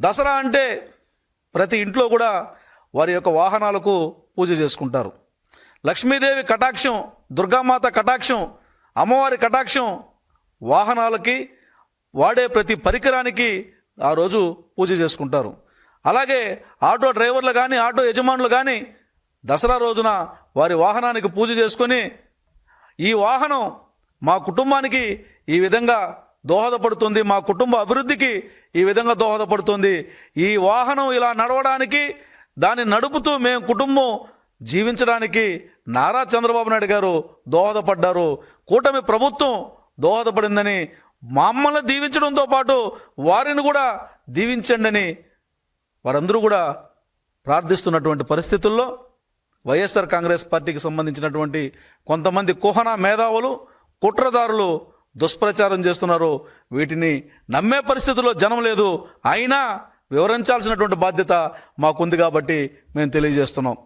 దసరా అంటే ప్రతి ఇంట్లో కూడా వారి యొక్క వాహనాలకు పూజ చేసుకుంటారు. లక్ష్మీదేవి కటాక్షం దుర్గామాత కటాక్షం అమ్మవారి కటాక్షం వాహనాలకి వాడే ప్రతి పరికరానికి ఆ రోజు పూజ చేసుకుంటారు. అలాగే ఆటో డ్రైవర్లు కానీ ఆటో యజమానులు కానీ దసరా రోజున వారి వాహనానికి పూజ చేసుకొని ఈ వాహనం మా కుటుంబానికి ఈ విధంగా దోహదపడుతుంది మా కుటుంబ అభివృద్ధికి ఈ విధంగా దోహదపడుతుంది. ఈ వాహనం ఇలా నడవడానికి దాన్ని నడుపుతూ మేము కుటుంబం జీవించడానికి నారా చంద్రబాబు నాయుడు గారు దోహదపడ్డారు. కూటమి ప్రభుత్వం దోహదపడిందని మమ్మల్ని దీవించడంతో పాటు వారిని కూడా దీవించండి అని వారందరూ కూడా ప్రార్థిస్తున్నటువంటి పరిస్థితుల్లో వైఎస్ఆర్ కాంగ్రెస్ పార్టీకి సంబంధించినటువంటి కొంతమంది కుహన మేధావులు కుట్రదారులు దుష్ప్రచారం చేస్తున్నారు. వీటిని నమ్మే పరిస్థితుల్లో జనం లేదు. అయినా వివరించాల్సినటువంటి బాధ్యత మాకుంది కాబట్టి మేము తెలియజేస్తున్నాం.